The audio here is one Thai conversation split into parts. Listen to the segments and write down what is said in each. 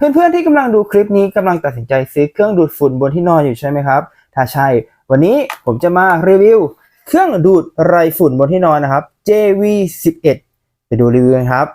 เพื่อนๆที่กำลังดูคลิปนี้กำลังตัดสินใจซื้อเครื่องดูดฝุ่นบนที่นอนอยู่ใช่ไหมครับ ถ้าใช่ วันนี้ผมจะมารีวิว เครื่องดูดไรฝุ่นบนที่นอนนะครับ JV11 ไปดูรีวิวกันครับ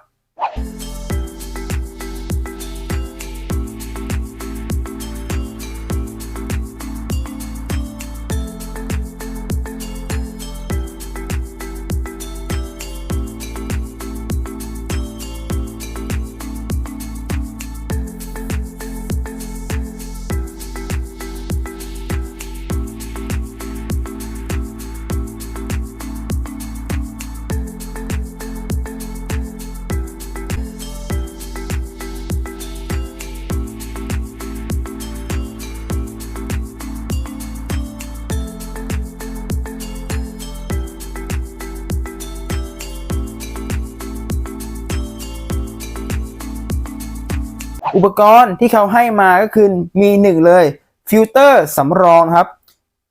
อุปกรณ์ที่เขาให้มาก็คือมีหนึ่งเลยฟิลเตอร์สำรองครับ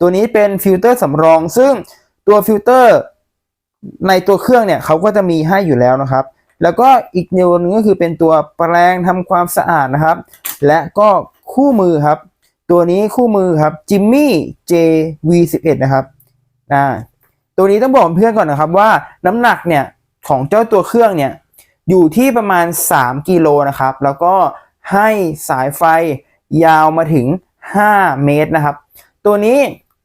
ตัวนี้เป็นฟิลเตอร์สำรอง ซึ่งตัวฟิลเตอร์ในตัวเครื่องเนี่ยเขาก็จะมีให้อยู่แล้วนะครับ แล้วก็อีกนิ้วนึงก็คือเป็นตัวแปรงทำความสะอาดนะครับ และก็คู่มือครับ ตัวนี้คู่มือครับจิมมี่ JV11 นะครับอ่าตัวนี้ต้องบอกเพื่อนก่อนนะครับว่าน้ำหนักเนี่ยของเจ้าตัวเครื่องเนี่ยอยู่ที่ประมาณ 3 กิโลนะครับ แล้วก็ ให้สายไฟยาวมาถึง 5 เมตรนะครับ ตัวนี้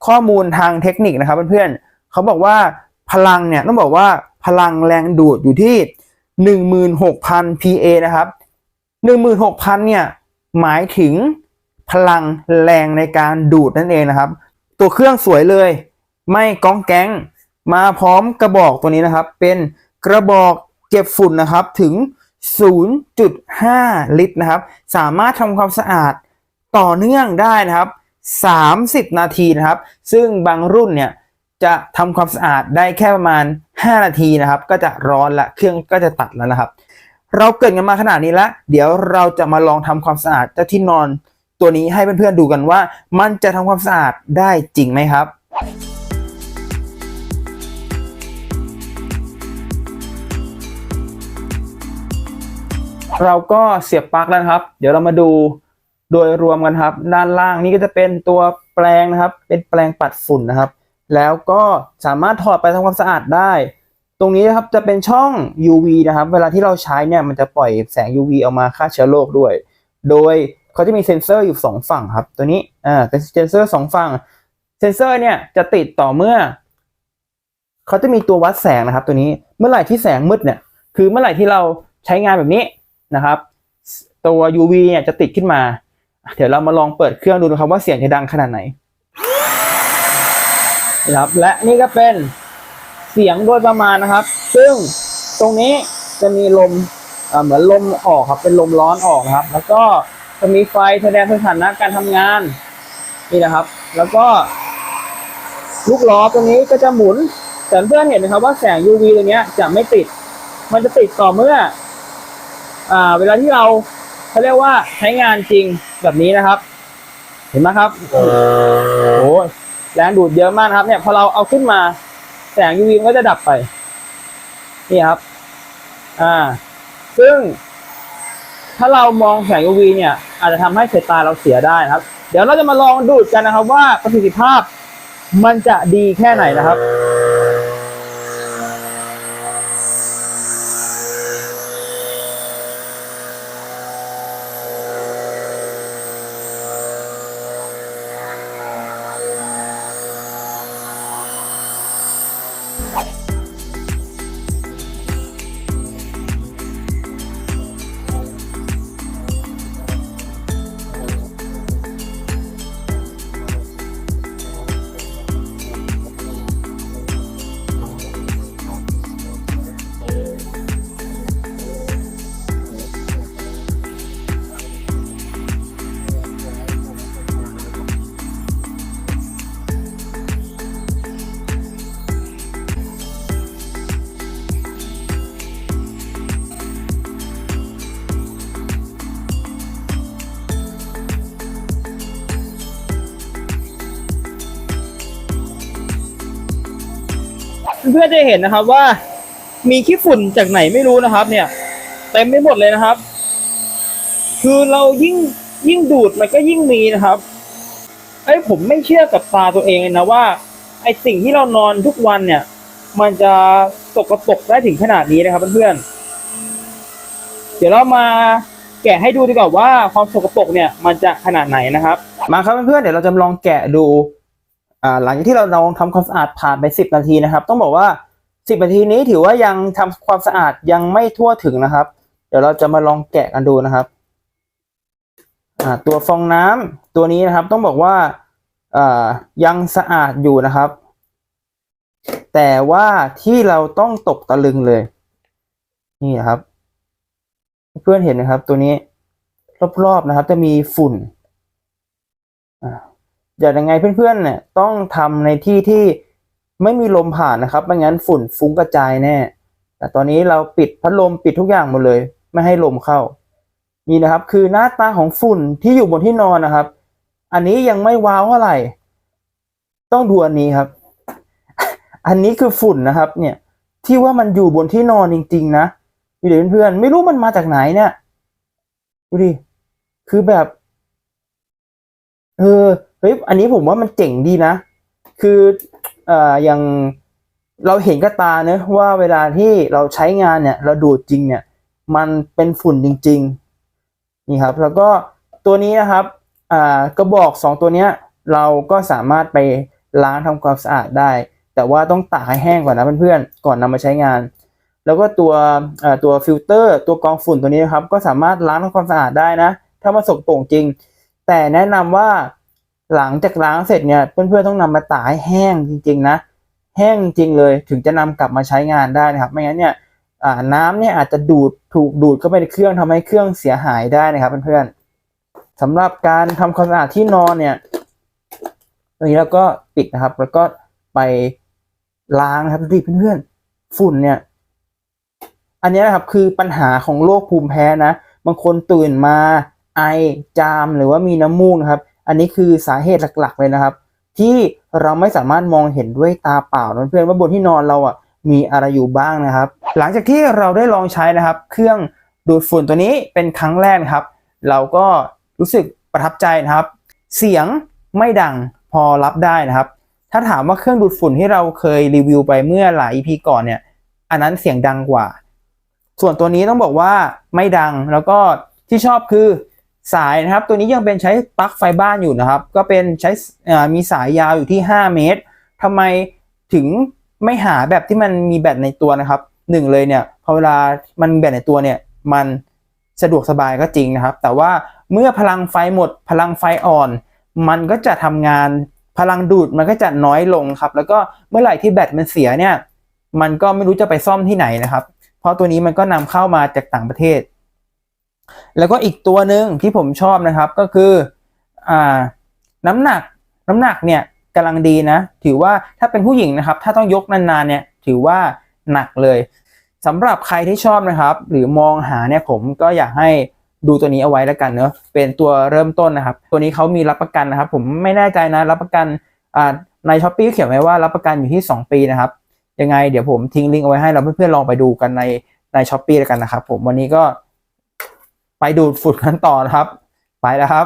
ข้อมูลทางเทคนิคนะครับเพื่อนๆเขาบอกว่าพลังเนี่ยต้องบอกว่าพลังแรงดูดอยู่ที่ 16,000 PA นะครับ 16,000 เนี่ยหมายถึงพลังแรงในการดูดนั่นเองนะครับ ตัวเครื่องสวยเลย ไม่ก้องแก๊งมาพร้อมกระบอกตัวนี้นะครับ เป็นกระบอกเก็บฝุ่นนะครับถึง 0.5 ลิตรนะครับ สามารถทำความสะอาดต่อเนื่องได้นะครับ 30 นาทีนะครับ ซึ่งบางรุ่นเนี่ยจะทำความสะอาดได้แค่ประมาณ 5 นาทีนะครับ ก็จะร้อนละเครื่องก็จะตัดแล้วนะครับ เราเกิดกันมาขนาดนี้แล้วเดี๋ยวเราจะมาลองทำความสะอาดเจ้าที่นอนตัวนี้ให้เพื่อนๆดูกันว่า มันจะทำความสะอาดได้จริงไหมครับ เราก็เสียบปลั๊กแล้วนะครับ เดี๋ยวเรามาดูโดยรวมกันครับ ด้านล่างนี่ก็จะเป็นตัวแปรงนะครับ เป็นแปรงปัดฝุ่นนะครับ แล้วก็สามารถถอดไปทำความสะอาดได้ ตรงนี้นะครับจะเป็นช่อง UV นะครับ เวลาที่เราใช้เนี่ยมันจะปล่อยแสง UV ออกมาฆ่าเชื้อโรคด้วย โดยเขาจะมีเซ็นเซอร์อยู่สองฝั่งครับ ตัวนี้อ่าเป็นเซ็นเซอร์สองฝั่ง เซ็นเซอร์เนี่ยจะติดต่อเมื่อเขาจะมีตัววัดแสงนะครับ ตัวนี้เมื่อไหร่ที่แสงมืดเนี่ยคือเมื่อไหร่ที่เราใช้งานแบบนี้ นะครับ ตัว UV เนี่ยจะติดขึ้นมา เดี๋ยวเรามาลองเปิดเครื่องดูนะครับว่าเสียงจะดังขนาดไหนนะครับและนี่ก็เป็นเสียงโดยประมาณนะครับ ซึ่งตรงนี้จะมีลมเหมือนลมออกครับเป็นลมร้อนออกครับ แล้วก็จะมีไฟแสดงสถานะการทำงานนี่นะครับ แล้วก็ลูกล้อตรงนี้ก็จะหมุนแต่เพื่อนเห็นนะครับว่าแสง UV ตัวนี้จะไม่ติด มันจะติดต่อเมื่อ อ่าเวลาที่เราเขาเรียกว่าใช้งานจริงแบบนี้นะครับ เห็นไหมครับโอ้โหแรงดูดเยอะมากนะครับ เนี่ยพอเราเอาขึ้นมา แสง UV มันก็จะดับไป นี่ครับ อ่า ซึ่ง ถ้าเรามองแสง UV เนี่ย อาจจะทำให้สายตาเราเสียได้นะครับ เดี๋ยวเราจะมาลองดูดกันนะครับ ว่าประสิทธิภาพมันจะดีแค่ไหนนะครับ เพื่อนๆจะเห็นนะครับว่ามีขี้ฝุ่นจากไหนไม่รู้นะครับ เนี่ยเต็มไปหมดเลยนะครับ คือเรายิ่งยิ่งดูดมันก็ยิ่งมีนะครับไอ้ผมไม่เชื่อกับตาตัวเองเลยนะว่า ไอ้สิ่งที่เรานอนทุกวันเนี่ย มันจะสกปรกได้ถึงขนาดนี้นะครับเพื่อนๆเดี๋ยวเรามาแกะให้ดูดีกว่าว่าความสกปรกเนี่ยมันจะขนาดไหนนะครับ มาครับเพื่อนๆเดี๋ยวเราจะลองแกะดู อ่าหลังจากที่เราลองทำความสะอาดผ่านไปสิบนาทีนะครับ ต้องบอกว่าสิบนาทีนี้ถือว่ายังทำความสะอาดยังไม่ทั่วถึงนะครับ เดี๋ยวเราจะมาลองแกะกันดูนะครับอ่าตัวฟองน้ำตัวนี้นะครับต้องบอกว่าอ่ายังสะอาดอยู่นะครับ แต่ว่าที่เราต้องตกตะลึงเลย นี่นะครับ เพื่อนเห็นนะครับตัวนี้รอบๆนะครับ จะมีฝุ่นอ่า อย่างยังไงเพื่อนๆเนี่ยต้องทำในที่ที่ไม่มีลมผ่านนะครับไม่งั้นฝุ่นฟุ้งกระจายแน่ แต่ตอนนี้เราปิดพัดลมปิดทุกอย่างหมดเลย ไม่ให้ลมเข้า นี่นะครับคือหน้าตาของฝุ่นที่อยู่บนที่นอนนะครับ อันนี้ยังไม่ว้าวเท่าไหร่ ต้องดูอันนี้ครับ อันนี้คือฝุ่นนะครับเนี่ยที่ว่ามันอยู่บนที่นอนจริง ๆ นะดูดิเพื่อนๆไม่รู้มันมาจากไหนเนี่ยดูดิคือแบบ เออ เฮ้ยอันนี้ผมว่ามันเจ๋งดีนะ คือเอ่ออย่างเราเห็นกับตาเนอะว่าเวลาที่เราใช้งานเนี่ย เราดูดจริงเนี่ย มันเป็นฝุ่นจริง ๆ นี่ครับ แล้วก็ตัวนี้นะครับอ่ากระบอกสองตัวเนี้ย เราก็สามารถไปล้างทำความสะอาดได้ แต่ว่าต้องตากให้แห้งก่อนนะเพื่อนๆก่อนนำมาใช้งาน แล้วก็ตัวตัวฟิลเตอร์ ตัวกรองฝุ่นตัวนี้นะครับ ก็สามารถล้างทำความสะอาดได้นะ ถ้ามันสกปรกจริง แต่แนะนำว่า หลังจากล้างเสร็จเนี่ยเพื่อนๆต้องนำมาตากให้แห้งจริง ๆ นะ แห้งจริงเลยถึงจะนำกลับมาใช้งานได้นะครับ ไม่งั้นเนี่ยน้ำเนี่ยอาจจะดูดถูกดูดเข้าไปในเครื่องทำให้เครื่องเสียหายได้นะครับเพื่อนๆสำหรับการทำความสะอาดที่นอนเนี่ยตรงนี้เราก็ปิดนะครับ แล้วก็ไปล้างนะครับดิเพื่อนๆฝุ่นเนี่ย อันนี้นะครับคือปัญหาของโรคภูมิแพ้นะ บางคนตื่นมาไอจามหรือว่ามีน้ำมูกนะครับ อันนี้คือสาเหตุหลักๆเลยนะครับ ที่เราไม่สามารถมองเห็นด้วยตาเปล่านะเพื่อนว่าบนที่นอนเราอะมีอะไรอยู่บ้างนะครับ หลังจากที่เราได้ลองใช้นะครับ เครื่องดูดฝุ่นตัวนี้เป็นครั้งแรกครับ เราก็รู้สึกประทับใจนะครับ เสียงไม่ดังพอรับได้นะครับ ถ้าถามว่าเครื่องดูดฝุ่นที่เราเคยรีวิวไปเมื่อหลาย EP ก่อนเนี่ยอันนั้นเสียงดังกว่า ส่วนตัวนี้ต้องบอกว่าไม่ดังแล้วก็ที่ชอบคือ สายนะครับ ตัวนี้ยังเป็นใช้ปลั๊กไฟบ้านอยู่นะครับ ก็เป็นใช้มีสายยาวอยู่ที่ 5 เมตรทำไมถึงไม่หาแบบที่มันมีแบตในตัวนะครับหนึ่งเลยเนี่ยพอเวลามันแบตในตัวเนี่ยมันสะดวกสบายก็จริงนะครับ แต่ว่าเมื่อพลังไฟหมดพลังไฟอ่อน มันก็จะทำงานพลังดูดมันก็จะน้อยลงครับ แล้วก็เมื่อไหร่ที่แบตมันเสียเนี่ย มันก็ไม่รู้จะไปซ่อมที่ไหนนะครับ เพราะตัวนี้มันก็นำเข้ามาจากต่างประเทศ แล้วก็อีกตัวหนึ่งที่ผมชอบนะครับก็คืออ่าน้ำหนักน้ำหนักเนี่ยกำลังดีนะ ถือว่าถ้าเป็นผู้หญิงนะครับ ถ้าต้องยกนานๆเนี่ยถือว่าหนักเลยสำหรับใครที่ชอบนะครับ หรือมองหาเนี่ยผมก็อยากให้ดูตัวนี้เอาไว้แล้วกันเนอะเป็นตัวเริ่มต้นนะครับ ตัวนี้เขามีรับประกันนะครับ ผมไม่แน่ใจนะ รับประกันอ่าในช้อปปี้เขียนไว้ว่ารับประกันอยู่ที่ 2 ปีนะครับ ยังไงเดี๋ยวผมทิ้งลิงก์เอาไว้ให้เราเพื่อนๆลองไปดูกันในในช้อปปี้แล้วกันนะครับ ผมวันนี้ก็ ไปดูดฝุ่นกันต่อนะครับ ไปแล้วครับ